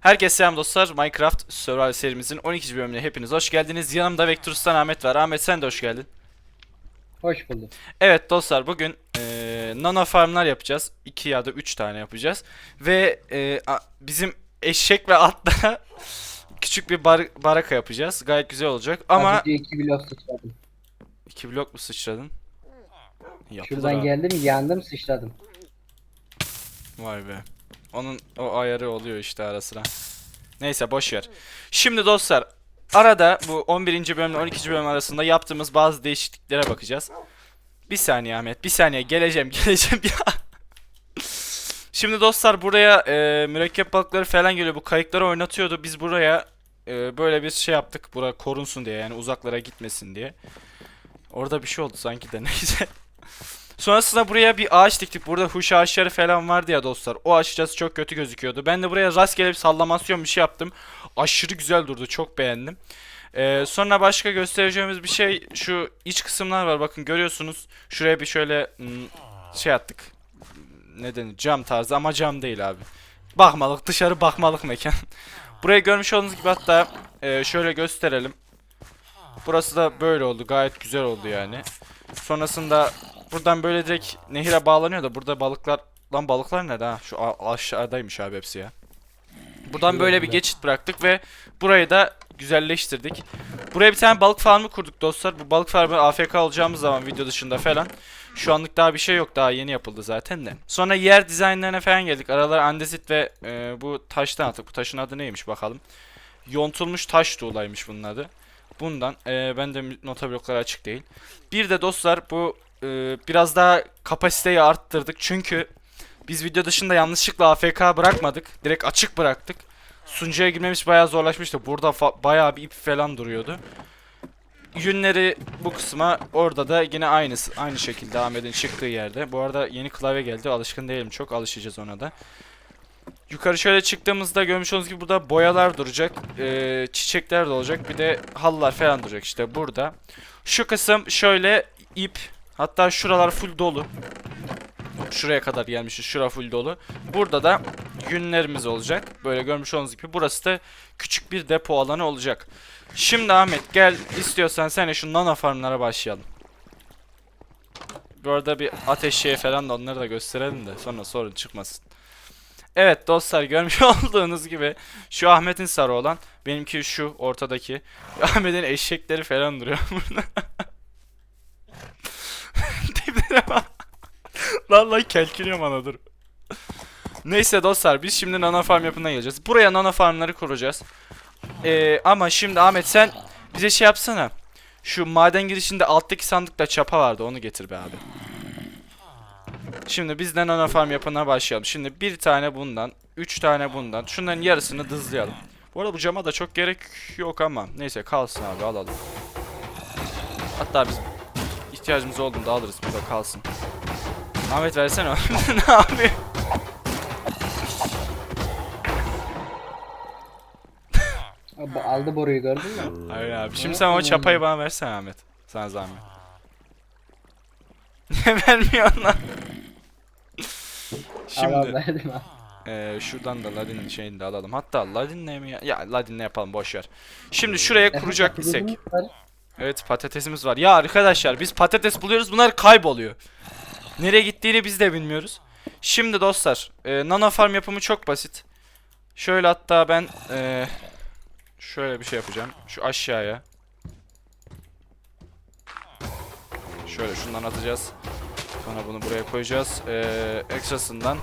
Herkese selam dostlar. Minecraft Survival serimizin 12. bölümüne hepiniz hoş geldiniz. Yanımda Vectorus'tan Ahmet var. Ahmet sen de hoş geldin. Hoş bulduk. Evet dostlar bugün eee nano farmlar yapacağız. 2 ya da 3 tane yapacağız. Ve eee, a- bizim eşek ve atla küçük bir bar- baraka yapacağız. Gayet güzel olacak. Ama önce iki blok sıçradım. 2 blok mu sıçradın? Yapılır Şuradan abi. geldim yandım sıçradım. Vay be. Onun o ayarı oluyor işte ara sıra. Neyse boş ver. Şimdi dostlar arada bu 11. bölümle 12. bölüm arasında yaptığımız bazı değişikliklere bakacağız. Bir saniye Ahmet, bir saniye geleceğim, geleceğim ya. Şimdi dostlar buraya e, mürekkep balıkları falan geliyor. Bu kayıkları oynatıyordu. Biz buraya e, böyle bir şey yaptık. Bura korunsun diye yani uzaklara gitmesin diye. Orada bir şey oldu sanki de neyse. Sonrasında buraya bir ağaç diktik. Burada huş ağaçları falan vardı ya dostlar. O açıkçası çok kötü gözüküyordu. Ben de buraya rastgele bir sallamasyon bir şey yaptım. Aşırı güzel durdu. Çok beğendim. Ee, sonra başka göstereceğimiz bir şey şu iç kısımlar var. Bakın görüyorsunuz. Şuraya bir şöyle hmm, şey attık. Ne denir? Cam tarzı ama cam değil abi. Bakmalık dışarı bakmalık mekan. Burayı görmüş olduğunuz gibi hatta e, şöyle gösterelim. Burası da böyle oldu. Gayet güzel oldu yani. Sonrasında buradan böyle direkt nehire bağlanıyor da burada balıklar lan balıklar nerede ha? Şu aşağıdaymış abi hepsi ya. Buradan böyle bir geçit bıraktık ve burayı da güzelleştirdik. Buraya bir tane balık farmı kurduk dostlar. Bu balık farmı AFK olacağımız zaman video dışında falan. Şu anlık daha bir şey yok. Daha yeni yapıldı zaten de. Sonra yer dizaynlarına falan geldik. Aralara andezit ve e, bu taştan attık. Bu taşın adı neymiş bakalım. Yontulmuş taş tuğlaymış bunun adı. Bundan e, ben de nota blokları açık değil. Bir de dostlar bu e, biraz daha kapasiteyi arttırdık. Çünkü biz video dışında yanlışlıkla AFK bırakmadık. Direkt açık bıraktık. Sunucuya girmemiz bayağı zorlaşmıştı. Burada bayağı bir ip falan duruyordu. Yünleri bu kısma orada da yine aynısı aynı şekilde Ahmet'in çıktığı yerde. Bu arada yeni klavye geldi. Alışkın değilim çok. Alışacağız ona da. Yukarı şöyle çıktığımızda görmüş olduğunuz gibi burada boyalar duracak. Ee, çiçekler de olacak. Bir de halılar falan duracak işte burada. Şu kısım şöyle ip. Hatta şuralar full dolu. Şuraya kadar gelmişiz. Şura full dolu. Burada da yünlerimiz olacak. Böyle görmüş olduğunuz gibi. Burası da küçük bir depo alanı olacak. Şimdi Ahmet gel istiyorsan sen şu nano farmlara başlayalım. Bu arada bir ateş şeyi falan da onları da gösterelim de sonra sorun çıkmasın. Evet dostlar görmüş olduğunuz gibi şu Ahmet'in sarı olan benimki şu ortadaki Ahmet'in eşekleri falan duruyor burada. Tiplere bak. lan lan kelkiniyorum ana. Neyse dostlar biz şimdi nano farm yapımına geleceğiz. Buraya nano farmları kuracağız. Ee, ama şimdi Ahmet sen bize şey yapsana. Şu maden girişinde alttaki sandıkta çapa vardı onu getir be abi. Şimdi biz de nano farm yapımına başlayalım. Şimdi bir tane bundan, üç tane bundan. Şunların yarısını dızlayalım. Bu arada bu cama da çok gerek yok ama. Neyse kalsın abi alalım. Hatta biz ihtiyacımız olduğunda alırız burada kalsın. Ahmet versene. ne yapıyor? Abi, aldı boruyu gördün mü? Hayır abi. Şimdi sen o çapayı bana versene Ahmet. Sana zahmet. Niye vermiyorsun lan? Şimdi verdim al. eee, şuradan da Ladin'in şeyini de alalım. Hatta Ladin'le mi ya? Ya Ladin'le yapalım boş ver. Şimdi şuraya kuracak isek. Evet patatesimiz var. Ya arkadaşlar biz patates buluyoruz bunlar kayboluyor. Nereye gittiğini biz de bilmiyoruz. Şimdi dostlar e, nano farm yapımı çok basit. Şöyle hatta ben e, şöyle bir şey yapacağım. Şu aşağıya. Şöyle şundan atacağız. Sonra bunu buraya koyacağız. E, ekstrasından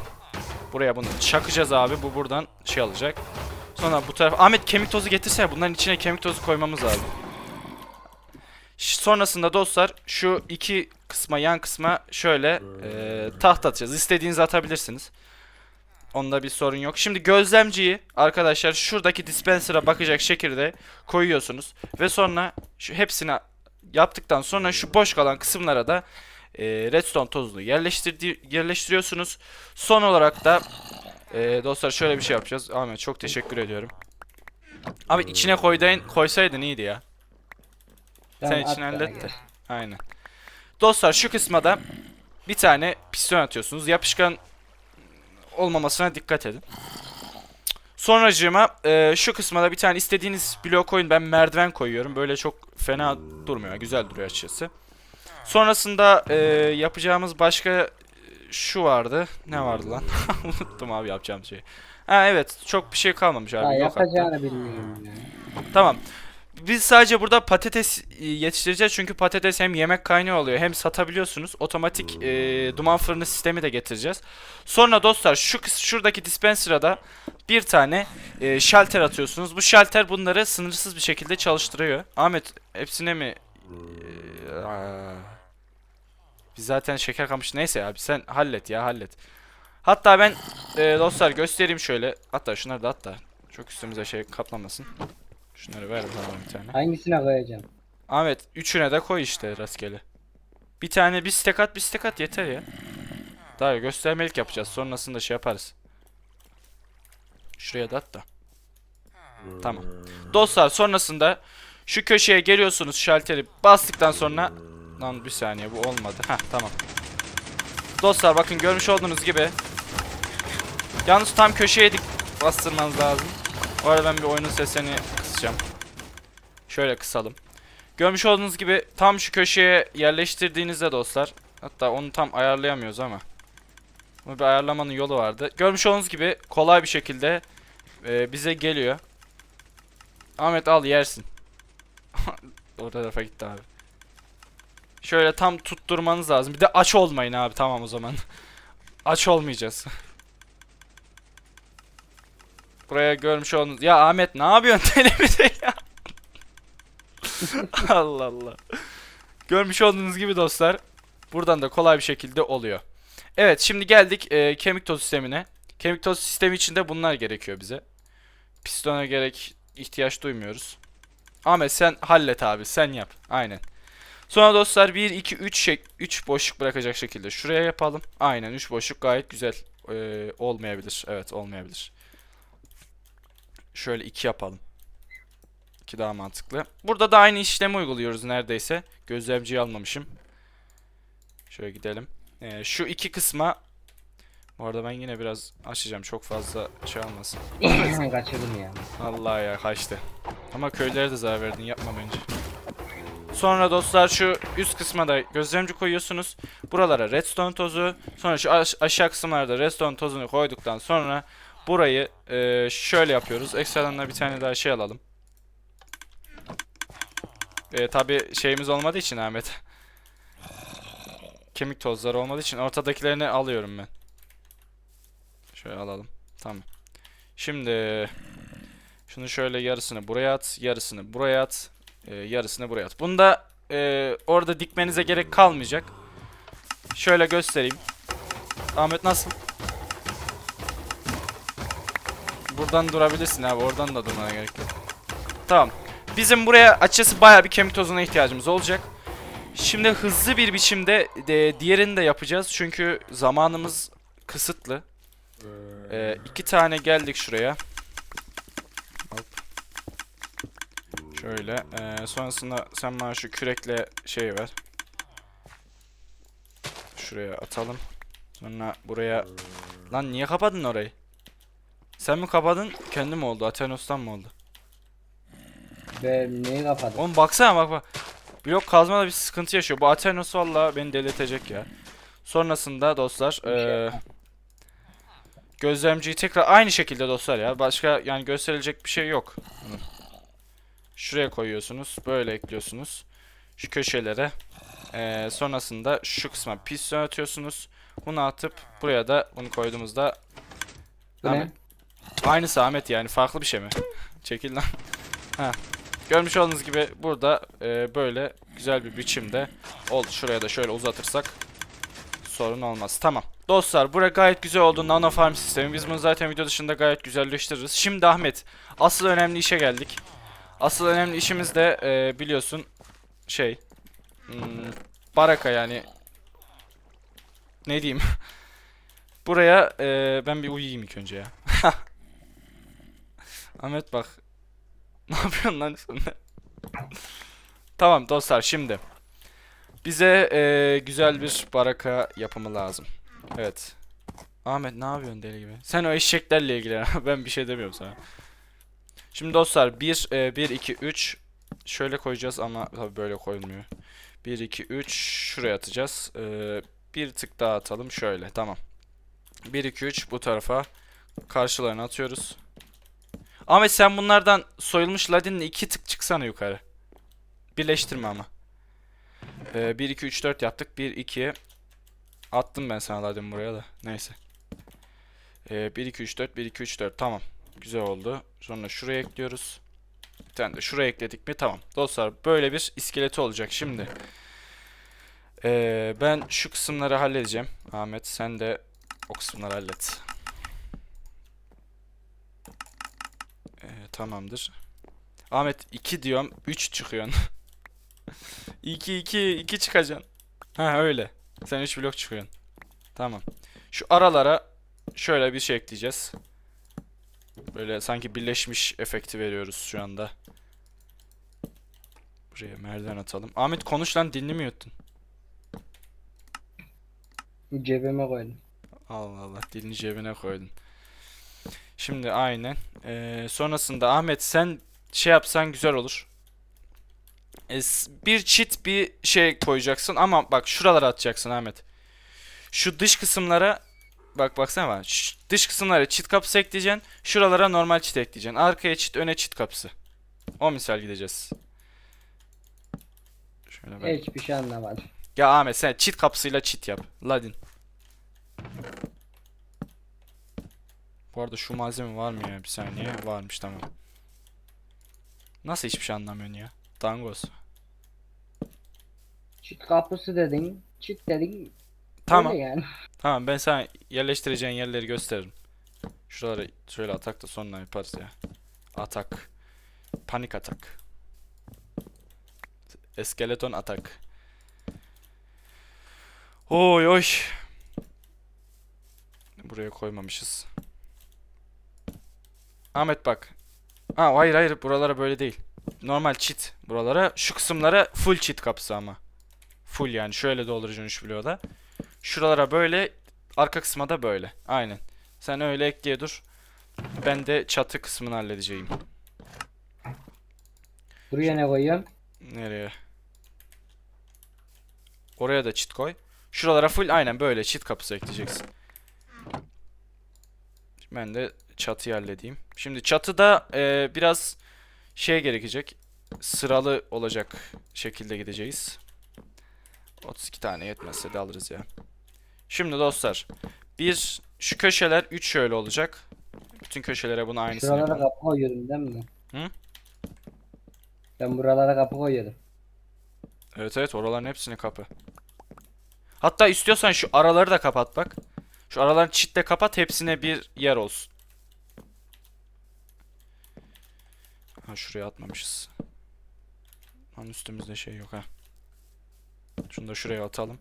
buraya bunu çakacağız abi. Bu buradan şey alacak. Sonra bu taraf Ahmet kemik tozu getirsene. Bunların içine kemik tozu koymamız lazım. Sonrasında dostlar şu iki kısma yan kısma şöyle e, taht atacağız. İstediğinizi atabilirsiniz. Onda bir sorun yok. Şimdi gözlemciyi arkadaşlar şuradaki dispenser'a bakacak şekilde koyuyorsunuz. Ve sonra şu hepsini yaptıktan sonra şu boş kalan kısımlara da e, redstone tozunu yerleştiriyorsunuz. Son olarak da e, dostlar şöyle bir şey yapacağız. Ahmet çok teşekkür ediyorum. Abi içine koydayn, koysaydın iyiydi ya. Sen Tamam, için hallet de. Aynen. Dostlar şu kısma da bir tane piston atıyorsunuz. Yapışkan olmamasına dikkat edin. Sonracığıma e, şu kısma da bir tane istediğiniz blok koyun. Ben merdiven koyuyorum. Böyle çok fena durmuyor. Güzel duruyor açıkçası. Sonrasında e, yapacağımız başka e, şu vardı. Ne vardı lan? Unuttum abi yapacağım şeyi. Ha evet çok bir şey kalmamış abi. Hatta. yapacağını bilmiyorum ya. Tamam. Biz sadece burada patates e, yetiştireceğiz çünkü patates hem yemek kaynağı oluyor hem satabiliyorsunuz. Otomatik e, duman fırını sistemi de getireceğiz. Sonra dostlar şu şuradaki dispenser'a da bir tane e, şalter atıyorsunuz. Bu şalter bunları sınırsız bir şekilde çalıştırıyor. Ahmet hepsine mi? E, biz zaten şeker kamış neyse abi sen hallet ya hallet. Hatta ben e, dostlar göstereyim şöyle. Hatta şunları da hatta. Çok üstümüze şey kaplamasın. Şunları ver bana bir tane. Hangisine koyacağım? Ahmet üçüne de koy işte rastgele. Bir tane bir stek at bir stek at yeter ya. Daha göstermelik yapacağız. Sonrasında şey yaparız. Şuraya da at da. Tamam. Dostlar sonrasında şu köşeye geliyorsunuz şalteri bastıktan sonra Lan bir saniye bu olmadı. Heh tamam. Dostlar bakın görmüş olduğunuz gibi Yalnız tam köşeye dik bastırmanız lazım. O arada ben bir oyunun sesini kısacağım. Şöyle kısalım. Görmüş olduğunuz gibi tam şu köşeye yerleştirdiğinizde dostlar. Hatta onu tam ayarlayamıyoruz ama. Bunu bir ayarlamanın yolu vardı. Görmüş olduğunuz gibi kolay bir şekilde e, bize geliyor. Ahmet al yersin. o tarafa gitti abi. Şöyle tam tutturmanız lazım. Bir de aç olmayın abi tamam o zaman. aç olmayacağız. Buraya görmüş olduğunuz... Ya Ahmet ne yapıyorsun televizyon ya? Allah Allah. Görmüş olduğunuz gibi dostlar. Buradan da kolay bir şekilde oluyor. Evet şimdi geldik e, kemik toz sistemine. Kemik toz sistemi içinde bunlar gerekiyor bize. Pistona gerek ihtiyaç duymuyoruz. Ahmet sen hallet abi sen yap. Aynen. Sonra dostlar 1 2 3 şek 3 boşluk bırakacak şekilde şuraya yapalım. Aynen 3 boşluk gayet güzel e, olmayabilir. Evet olmayabilir. Şöyle 2 yapalım. 2 daha mantıklı. Burada da aynı işlemi uyguluyoruz neredeyse. Gözlemciyi almamışım. Şöyle gidelim. Ee, şu iki kısma bu arada ben yine biraz açacağım çok fazla şey almasın. Kaçırdım ya. Allah ya kaçtı. Ama köylere de zarar verdin yapma bence. Sonra dostlar şu üst kısma da gözlemci koyuyorsunuz. Buralara redstone tozu. Sonra şu aş- aşağı kısımlarda redstone tozunu koyduktan sonra burayı e, şöyle yapıyoruz. Ekstradan da bir tane daha şey alalım. E, Tabi şeyimiz olmadığı için Ahmet. Kemik tozları olmadığı için ortadakilerini alıyorum ben. Şöyle alalım. Tamam. Şimdi şunu şöyle yarısını buraya at, yarısını buraya at, e, yarısını buraya at. Bunda e, orada dikmenize gerek kalmayacak. Şöyle göstereyim. Ahmet nasıl? Buradan durabilirsin abi. Oradan da durmana gerek yok. Tamam. Bizim buraya açıkçası bayağı bir kemik tozuna ihtiyacımız olacak. Şimdi hızlı bir biçimde de, diğerini de yapacağız. Çünkü zamanımız kısıtlı. Ee, iki tane geldik şuraya. Hop. Şöyle. ee, sonrasında sen bana şu kürekle şey ver. Şuraya atalım. Sonra buraya... Lan niye kapadın orayı? Sen mi kapadın? Kendi mi oldu? Atenos'tan mı oldu? Ve neyi kapadım? Oğlum baksana bak bak. Blok kazmada bir sıkıntı yaşıyor. Bu Atenos valla beni delirtecek ya. Sonrasında dostlar yapma. gözlemciyi tekrar aynı şekilde dostlar ya. Başka yani gösterilecek bir şey yok. Şuraya koyuyorsunuz. Böyle ekliyorsunuz. Şu köşelere. Eee, sonrasında şu kısma piston atıyorsunuz. Bunu atıp buraya da bunu koyduğumuzda Bu ne? Aynısı Ahmet yani farklı bir şey mi? Çekil lan. ha. Görmüş olduğunuz gibi burada e, böyle güzel bir biçimde oldu. Şuraya da şöyle uzatırsak sorun olmaz. Tamam. Dostlar buraya gayet güzel oldu. Nano Farm sistemi. Biz bunu zaten video dışında gayet güzelleştiririz. Şimdi Ahmet asıl önemli işe geldik. Asıl önemli işimiz de e, biliyorsun şey hmm, baraka yani ne diyeyim Buraya e, ben bir uyuyayım ilk önce ya. Ahmet bak. Ne yapıyorsun lan sen tamam dostlar şimdi. Bize e, güzel bir baraka yapımı lazım. Evet. Ahmet ne yapıyorsun deli gibi? Sen o eşeklerle ilgilen. ben bir şey demiyorum sana. Şimdi dostlar 1 1 2 3 şöyle koyacağız ama tabii böyle koyulmuyor. 1 2 3 şuraya atacağız. Ee, bir tık daha atalım şöyle. Tamam. 1 2 3 bu tarafa karşılarına atıyoruz. Ahmet sen bunlardan soyulmuş ladinle iki tık çıksana yukarı. Birleştirme ama. Ee, 1 2 3 4 yaptık. 1 2 attım ben sana ladin buraya da. Neyse. Ee, 1 2 3 4 1 2 3 4 tamam. Güzel oldu. Sonra şuraya ekliyoruz. Bir tane de şuraya ekledik mi? Tamam. Dostlar böyle bir iskeleti olacak şimdi. Ee, ben şu kısımları halledeceğim. Ahmet sen de o kısımları hallet. Ee, tamamdır. Ahmet 2 diyorum 3 çıkıyorsun. 2 2 2 çıkacaksın. Ha öyle. Sen 3 blok çıkıyorsun. Tamam. Şu aralara şöyle bir şey ekleyeceğiz. Böyle sanki birleşmiş efekti veriyoruz şu anda. Buraya merdiven atalım. Ahmet konuş lan dilini mi yuttun? Cebime koydum. Allah Allah dilini cebine koydun. Şimdi aynen. Ee, sonrasında Ahmet sen şey yapsan güzel olur. Ee, bir çit bir şey koyacaksın ama bak şuralara atacaksın Ahmet. Şu dış kısımlara bak baksana bak. Dış kısımlara çit kapısı ekleyeceksin. Şuralara normal çit ekleyeceksin. Arkaya çit öne çit kapısı. O misal gideceğiz. Şöyle ben. Hiçbir şey anlamadım. Ya Ahmet sen çit kapısıyla çit yap. Ladin. Bu arada şu malzeme var mı ya? Bir saniye. Varmış tamam. Nasıl hiçbir şey anlamıyorsun ya? Dangos. Çit kapısı dedin. Çit dedin. Tamam. Öyle yani. Tamam ben sana yerleştireceğin yerleri gösteririm. Şuraları şöyle atak da sonra yaparız ya. Atak. Panik atak. Eskeleton atak. Oy oy. Buraya koymamışız. Ahmet bak. Ha hayır hayır buralara böyle değil. Normal çit buralara. Şu kısımlara full çit kapısı ama. Full yani şöyle dolduracaksın 3 bloğda. Şuralara böyle arka kısma da böyle. Aynen. Sen öyle ekleye dur. Ben de çatı kısmını halledeceğim. Buraya ne koyuyorsun? Nereye? Oraya da çit koy. Şuralara full aynen böyle çit kapısı ekleyeceksin. Ben de çatıyı halledeyim. Şimdi çatıda e, biraz şey gerekecek. Sıralı olacak şekilde gideceğiz. 32 tane yetmezse de alırız ya. Şimdi dostlar. Bir şu köşeler 3 şöyle olacak. Bütün köşelere bunu aynısını Şuralara yapalım. kapı koyuyordum değil mi? Hı? Ben buralara kapı koyuyordum. Evet evet oraların hepsini kapı. Hatta istiyorsan şu araları da kapat bak. Şu araların çitle kapat hepsine bir yer olsun. Ha şuraya atmamışız. Lan üstümüzde şey yok ha. Şunu da şuraya atalım.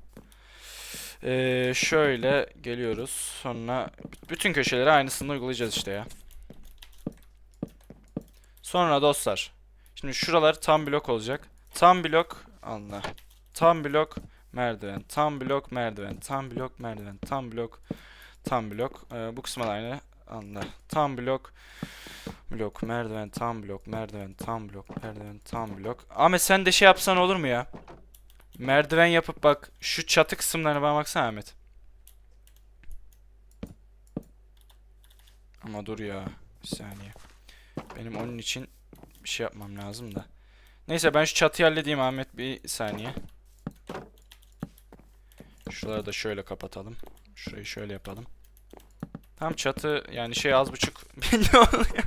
Ee, şöyle geliyoruz. Sonra bütün köşelere aynısını uygulayacağız işte ya. Sonra dostlar. Şimdi şuralar tam blok olacak. Tam blok Allah. Tam blok merdiven. Tam blok merdiven. Tam blok merdiven. Tam blok tam blok. Ee, bu kısma da aynı. Allah. Tam blok blok merdiven tam blok merdiven tam blok merdiven tam blok. Ahmet sen de şey yapsan olur mu ya? Merdiven yapıp bak şu çatı kısımlarına bana baksana Ahmet. Ama dur ya. Bir saniye. Benim onun için bir şey yapmam lazım da. Neyse ben şu çatıyı halledeyim Ahmet bir saniye. Şuraları da şöyle kapatalım. Şurayı şöyle yapalım. Tam çatı yani şey az buçuk belli oluyor.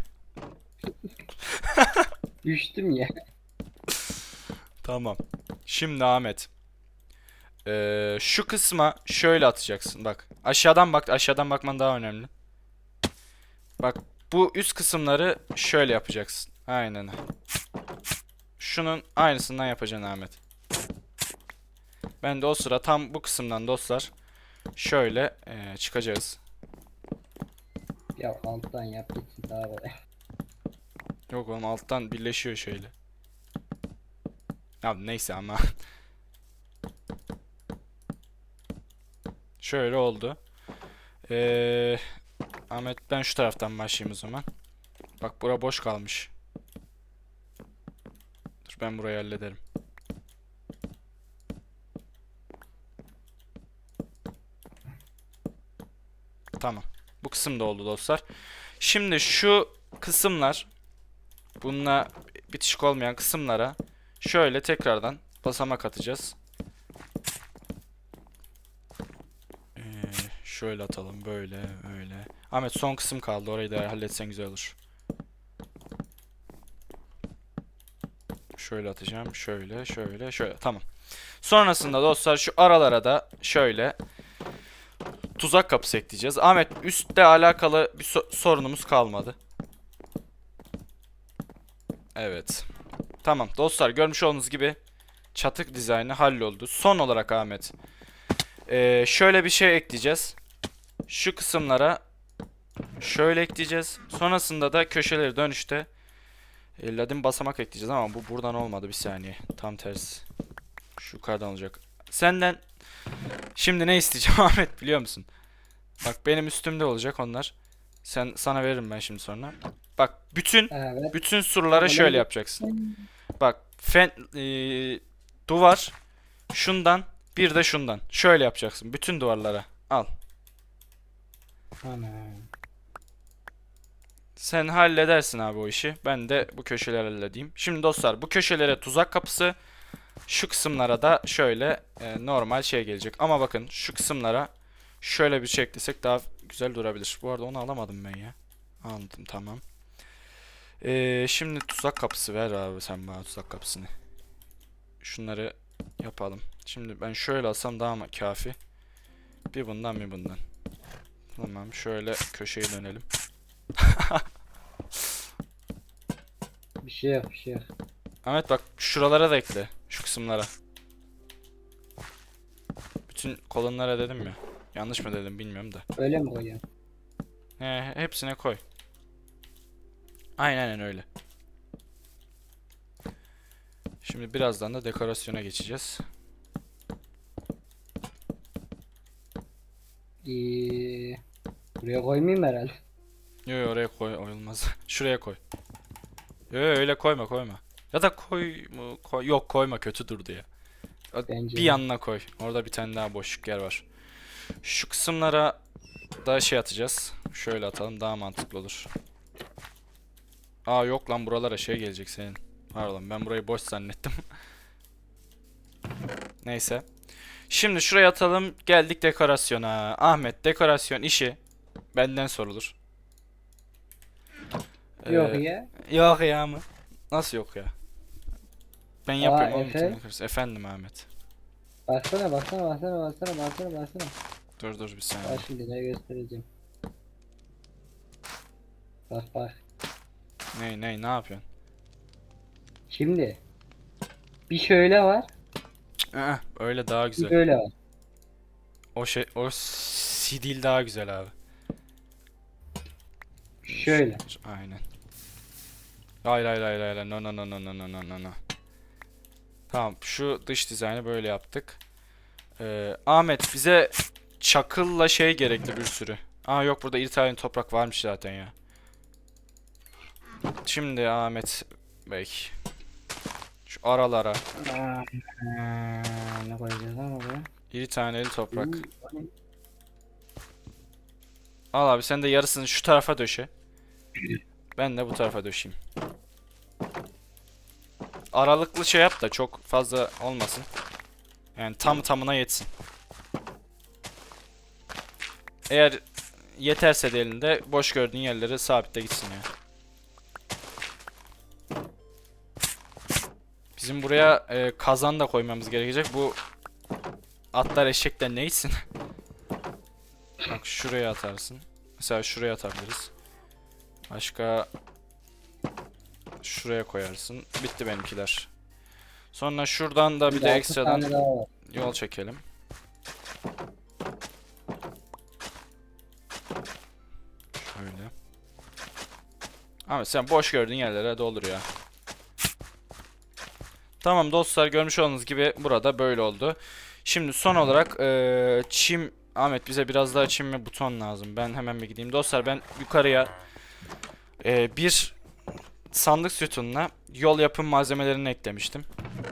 Düştüm ya. Tamam. Şimdi Ahmet. Ee, şu kısma şöyle atacaksın bak. Aşağıdan bak aşağıdan bakman daha önemli. Bak bu üst kısımları şöyle yapacaksın. Aynen. Şunun aynısından yapacaksın Ahmet. Ben de o sıra tam bu kısımdan dostlar şöyle ee, çıkacağız. Ya alttan yap gitsin daha kolay. Yok oğlum alttan birleşiyor şöyle. Ya neyse ama. Şöyle oldu. Ee, Ahmet ben şu taraftan başlayayım o zaman. Bak bura boş kalmış. Dur ben burayı hallederim. Tamam. Bu kısım da oldu dostlar. Şimdi şu kısımlar bununla bitişik olmayan kısımlara şöyle tekrardan basamak atacağız. Ee, şöyle atalım böyle öyle. Ahmet son kısım kaldı orayı da halletsen güzel olur. Şöyle atacağım. Şöyle, şöyle, şöyle. Tamam. Sonrasında dostlar şu aralara da şöyle tuzak kapısı ekleyeceğiz. Ahmet üstte alakalı bir so- sorunumuz kalmadı. Evet. Tamam dostlar görmüş olduğunuz gibi çatık dizaynı halloldu. Son olarak Ahmet. ee, şöyle bir şey ekleyeceğiz. Şu kısımlara şöyle ekleyeceğiz. Sonrasında da köşeleri dönüşte e, ladin basamak ekleyeceğiz ama bu buradan olmadı bir saniye. Tam tersi. Şu yukarıdan olacak. Senden şimdi ne isteyeceğim Ahmet biliyor musun? Bak benim üstümde olacak onlar. Sen sana veririm ben şimdi sonra. Bak bütün Evet. bütün surlara Tamam, şöyle yapacaksın. Bak fen e, duvar şundan bir de şundan. Şöyle yapacaksın bütün duvarlara. Al. Ana. Sen halledersin abi o işi. Ben de bu köşeleri halledeyim. Şimdi dostlar bu köşelere tuzak kapısı. Şu kısımlara da şöyle e, normal şey gelecek. Ama bakın şu kısımlara şöyle bir şey eklesek daha güzel durabilir. Bu arada onu alamadım ben ya. Anladım tamam. E, şimdi tuzak kapısı ver abi sen bana tuzak kapısını. Şunları yapalım. Şimdi ben şöyle alsam daha mı kafi? Bir bundan bir bundan. Tamam şöyle köşeyi dönelim. Bir şey yok bir şey yok. Ahmet bak şuralara da ekle. Şu kısımlara. Bütün kolonlara dedim mi? Yanlış mı dedim bilmiyorum da. Öyle mi koyacaksın? He, hepsine koy. Aynen aynen öyle. Şimdi birazdan da dekorasyona geçeceğiz. Ee, buraya koymayayım herhalde. Yo yo oraya koy olmaz. Şuraya koy. Yo yo öyle koyma koyma. Ya da koy mu koy. Yok koyma kötü durdu ya. O- Bence Bir yanına koy. Orada bir tane daha boşluk yer var. Şu kısımlara da şey atacağız. Şöyle atalım daha mantıklı olur. Aa yok lan buralara şey gelecek senin. Pardon ben burayı boş zannettim. Neyse. Şimdi şuraya atalım. Geldik dekorasyona. Ahmet dekorasyon işi benden sorulur. Yok Ee, ya. Yok ya mı? Nasıl yok ya? Ben yapıyorum oğlum Efe? bütün dekorasyon. Efendim Ahmet. Baksana baksana baksana baksana baksana baksana. Dur dur bir saniye. Bak şimdi ne göstereceğim. Bak bak. Ney ney ne yapıyorsun? Şimdi bir şöyle var. Aa, öyle daha güzel. Bir böyle var. O şey o sidil daha güzel abi. Şöyle. Aynen. Hayır hayır hayır hayır. No no no no no no no no. Tamam şu dış dizaynı böyle yaptık. Ee, Ahmet bize çakılla şey gerekli bir sürü. Aa yok burada İtalyan toprak varmış zaten ya. Şimdi Ahmet Bey. Şu aralara Aa, ne koyacağız ama buraya? iri taneli toprak. Al abi sen de yarısını şu tarafa döşe. Ben de bu tarafa döşeyim. Aralıklı şey yap da çok fazla olmasın. Yani tam tamına yetsin. Eğer yeterse de elinde boş gördüğün yerleri sabitle gitsin ya. Bizim buraya e, kazan da koymamız gerekecek. Bu atlar eşekler ne? Bak şuraya atarsın. Mesela şuraya atabiliriz. Başka şuraya koyarsın. Bitti benimkiler. Sonra şuradan da bir de ekstradan yol çekelim. Şöyle. Ama sen boş gördüğün yerlere doldur ya. Tamam dostlar görmüş olduğunuz gibi burada böyle oldu. Şimdi son olarak eee, çim Ahmet bize biraz daha çim ve buton lazım. Ben hemen bir gideyim. Dostlar ben yukarıya e, bir sandık sütununa yol yapım malzemelerini eklemiştim.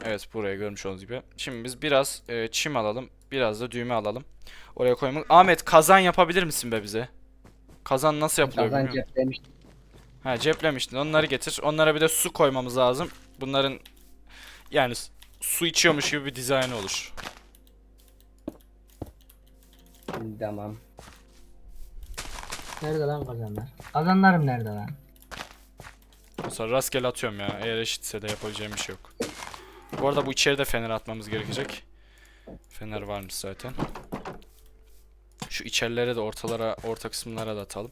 Evet buraya görmüş olduğunuz gibi. Şimdi biz biraz e, çim alalım. Biraz da düğme alalım. Oraya koymak. Ahmet kazan yapabilir misin be bize? Kazan nasıl yapılıyor Kazan bilmiyorum. ceplemiştim. Ha ceplemiştin. Onları getir. Onlara bir de su koymamız lazım. Bunların yani su içiyormuş gibi bir dizayn olur. Tamam. Nerede lan kazanlar? Kazanlarım nerede lan? Mesela rastgele atıyorum ya. Eğer eşitse de yapabileceğim bir şey yok. Bu arada bu içeride fener atmamız gerekecek. Fener varmış zaten. Şu içerilere de ortalara, orta kısımlara da atalım.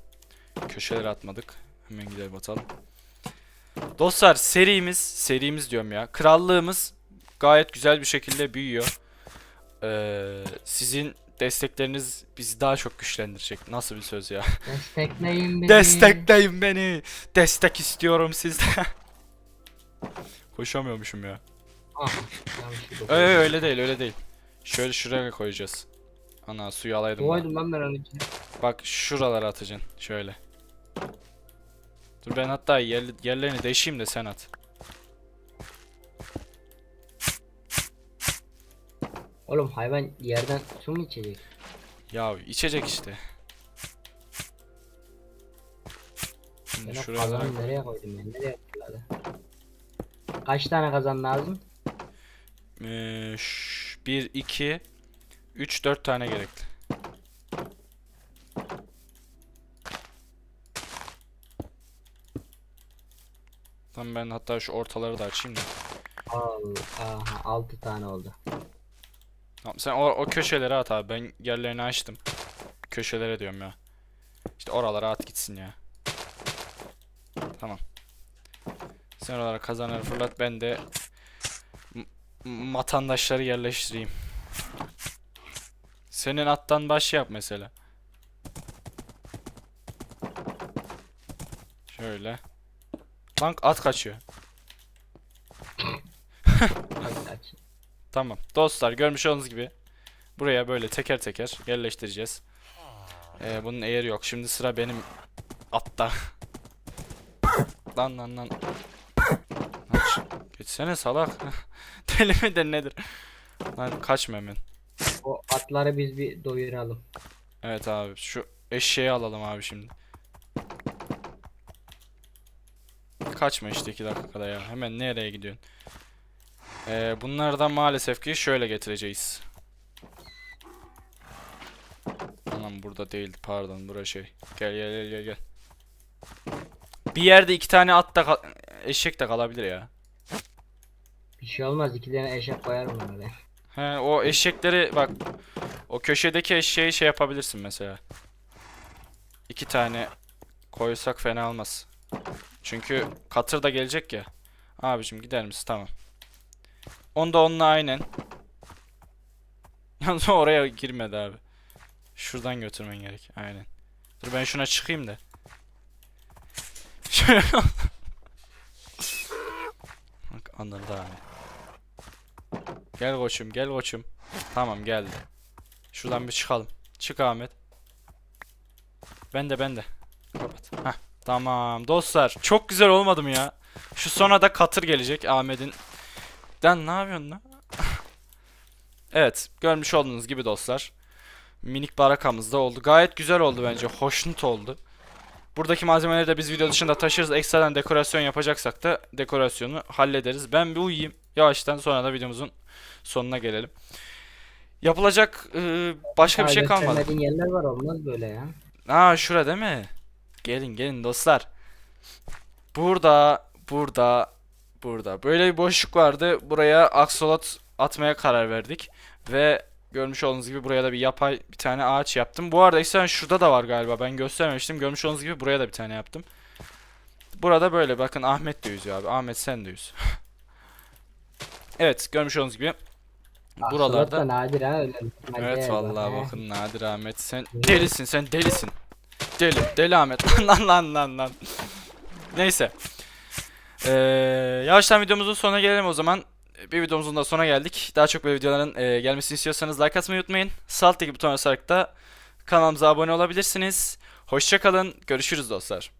Köşelere atmadık. Hemen gidelim atalım. Dostlar serimiz, serimiz diyorum ya. Krallığımız gayet güzel bir şekilde büyüyor. Ee, sizin destekleriniz bizi daha çok güçlendirecek. Nasıl bir söz ya? Destekleyin beni. Destekleyin beni. Destek istiyorum sizden. Koşamıyormuşum ya. Ah, dokun. öyle değil öyle değil. Şöyle şuraya koyacağız. Ana suyu alaydım ben. Koydum ben içine. Bak şuralara atacaksın. Şöyle. Dur ben hatta yer, yerlerini değişeyim de sen at. Oğlum hayvan yerden su mu içecek? Ya içecek işte. Ben Şimdi o şuraya kazanı nereye koydum ben? Nereye fırladı? Kaç tane kazan lazım? Ee, 1, 2, 3, 4 tane gerekli. Tamam ben hatta şu ortaları da açayım da. Al, aha 6 tane oldu. Tamam sen o, o köşelere at abi. Ben yerlerini açtım. Köşelere diyorum ya. İşte oralara at gitsin ya. Tamam. Sen oralara kazanları fırlat ben de matandaşları yerleştireyim. Senin attan baş yap mesela. Şöyle. Lan at kaçıyor. Tamam. Dostlar görmüş olduğunuz gibi buraya böyle teker teker yerleştireceğiz. Ee, bunun eğri yok. Şimdi sıra benim atta. lan lan lan. Aç. Geçsene salak. Deli midir nedir? Lan kaçma hemen. O atları biz bir doyuralım. Evet abi şu eşeği alalım abi şimdi. Kaçma işte iki dakikada ya. Hemen nereye gidiyorsun? Ee, bunlardan maalesef ki şöyle getireceğiz. Anam burada değildi pardon bura şey. Gel gel gel gel gel. Bir yerde iki tane at da eşek de kalabilir ya. Bir şey olmaz iki tane eşek koyarım ben oraya. He o eşekleri bak o köşedeki eşeği şey yapabilirsin mesela. İki tane koysak fena olmaz. Çünkü katır da gelecek ya. Abicim gider misin? Tamam. Onda onunla aynen. Yalnız oraya girmedi abi. Şuradan götürmen gerek. Aynen. Dur ben şuna çıkayım da. Şöyle. Bak anladı abi. Gel koçum gel koçum. Tamam geldi. Şuradan bir çıkalım. Çık Ahmet. Ben de ben de. Kapat. Heh, tamam dostlar. Çok güzel olmadı mı ya? Şu sona da katır gelecek Ahmet'in. Lan ne yapıyorsun lan? evet görmüş olduğunuz gibi dostlar. Minik barakamız da oldu. Gayet güzel oldu bence. Hoşnut oldu. Buradaki malzemeleri de biz video dışında taşırız. Ekstradan dekorasyon yapacaksak da dekorasyonu hallederiz. Ben bir uyuyayım. Yavaştan sonra da videomuzun sonuna gelelim. Yapılacak e, başka bir şey kalmadı. Yerler var olmaz böyle ya. Aa şura değil mi? Gelin gelin dostlar. Burada, burada, burada. Böyle bir boşluk vardı. Buraya aksolot atmaya karar verdik. Ve görmüş olduğunuz gibi buraya da bir yapay bir tane ağaç yaptım. Bu arada ekstradan şurada da var galiba. Ben göstermemiştim. Görmüş olduğunuz gibi buraya da bir tane yaptım. Burada böyle bakın Ahmet de yüzüyor abi. Ahmet sen de yüz. evet görmüş olduğunuz gibi. Buralarda da nadir ha öyle. Evet vallahi bakın Nadir Ahmet sen delisin sen delisin. Deli deli Ahmet lan lan lan lan. Neyse. Ee, yavaştan videomuzun sonuna gelelim o zaman. bir videomuzun da sonuna geldik. Daha çok böyle videoların e, gelmesini istiyorsanız like atmayı unutmayın. Sağ alttaki butona basarak da kanalımıza abone olabilirsiniz. Hoşçakalın. Görüşürüz dostlar.